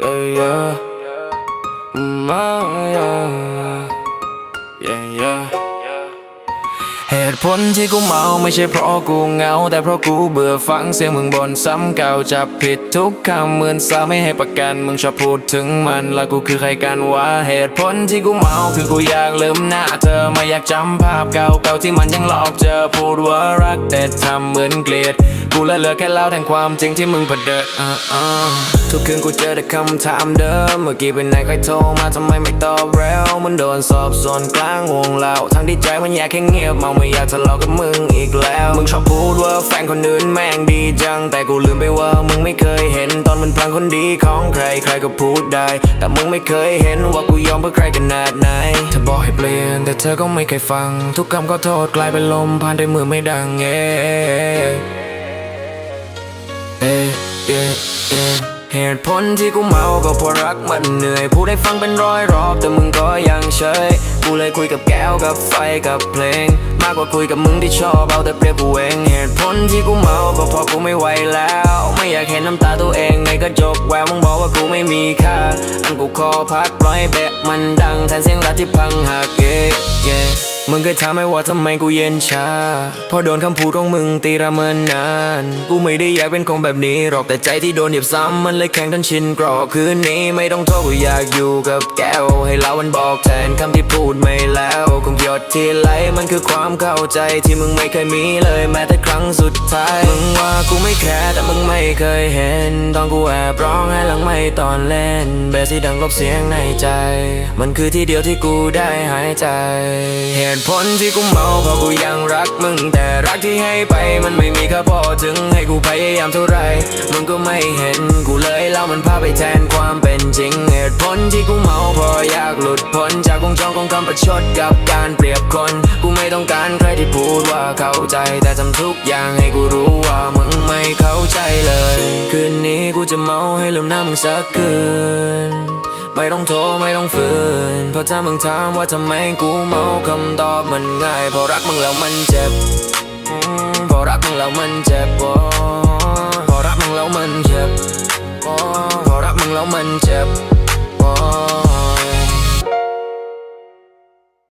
yeah, yeah. My, yeah, yeah, yeah. เหตุผลที่กูเมาไม่ใช่เพราะกูเหงา แต่เพราะกูเบื่อฟังเสียงมึงบนซ้ำเก่าจับผิดทุกคำเหมือนสาวไม่ให้ประกันมึงชอบพูดถึงมันแล้วกูคือใครกันวะเหตุผลที่กูเมาคือกูอยากลืมหน้าเธอไม่อยากจำภาพเก่าๆที่มันยังหลอกเจอพูดว่ารักแต่ทำเหมือนเกลียด กูเลยเหลือแค่เล่าแทนความจริงที่มึงเผดิญอ่าอ่า ทุกคืนกูเจอแต่คำถามเดิม เมื่อกี้เป็นไหนใครโทรมาทำไมไม่ตอบแล้วมันโดนสอบสวนกลางวงเล่าทั้งที่ใจมันอยากแค่เงียบเมาไม่อยากทะเลาะกับมึงอีกแล้ว มึงชอบพูดว่าแฟนคนอื่นแม่งดีจัง แต่กูลืมไปว่ามึงไม่เคยเห็นตอนมันพลังคนดีของใครใครก็พูดได้ แต่มึงไม่เคยเห็นว่ากูยอมเพื่อใครขนาดไหนเธอบอกให้เปลี่ยนแต่เธอก็ไม่เคยฟัง ทุกคำก็โทษกลายเป็นลมผ่านด้วยมือไม่ดังเอ้เอ้เอ้เอ้ เหตุผลที่กูเมาก็เพราะรักมันเหนื่อยพูดให้ฟังเป็นร้อยรอบแต่มึงก็ยังเฉย กูเลยคุยกับแก้วกับไฟกับเพลง มากกว่าคุยกับมึงที่ชอบเอาแต่เปรียบกูเองเหตุผลที่กูเมาก็เพราะกูไม่ไหวแล้ว ไม่อยากเห็นน้ำตาตัวเองในกระจกแววมึงบอกว่ากูไม่มีค่าอันกูขอพักปล่อยให้เบะมันดังแทนเสียงรักที่พังหักเย่เย่ มึงเคยถามไหมว่าทำไมกูเย็นชาเพราะโดนคำพูดของมึงตีระเมินนาน กูไม่ได้อยากเป็นคนแบบนี้หรอกแต่ใจที่โดนเหยียบซ้ำมันเลยแข็งทันชินกรอกคืนนี้ไม่ต้องโทษกูอยากอยู่กับแก้ว ให้เล่ามันบอกแทนคำที่พูดไม่แล้วคงหยดที่ไหลมันคือความเข้าใจที่มึงไม่เคยมีเลยแม้แต่ครั้งสุดท้ายมึงว่ากูไม่แคร์แต่มึงไม่เคยเห็นตอนกูแอบร้องไห้หลังไม่ตอนเล่นเบสที่ดังลบเสียงในใจ มันคือที่เดียวที่กูได้หายใจเหตุผลที่กูเมาเพราะกูยังรักมึง แต่รักที่ให้ไปมันไม่มีค่าพอถึงให้กูพยายามเท่าไรมึงก็ไม่เห็นกูเลยเล่ามันพาไปแทนความเป็นจริงเหตุผลที่กูเมาเพราะอยากหลุดพ้นจากวงจรของคำประชดกับการเปรียบคน กูไม่ต้องการใครที่พูดว่าเข้าใจ แต่ทำทุกอย่างให้กูรู้ว่ามึงไม่เข้าใจเลย คืนนี้กูจะเมาให้ลืมหน้ามึงสักคืนไม่ต้องโทรไม่ต้องฝืนเพราะถ้ามึงถามว่าทำไมกูเมาคำันง่ายพอรักมึงแล้วมันเจ็บพอรักมึงแล้วมันเจ็บพอรักมึงแล้วมันเจ็บพอรักมึงแล้วมันเจ็บ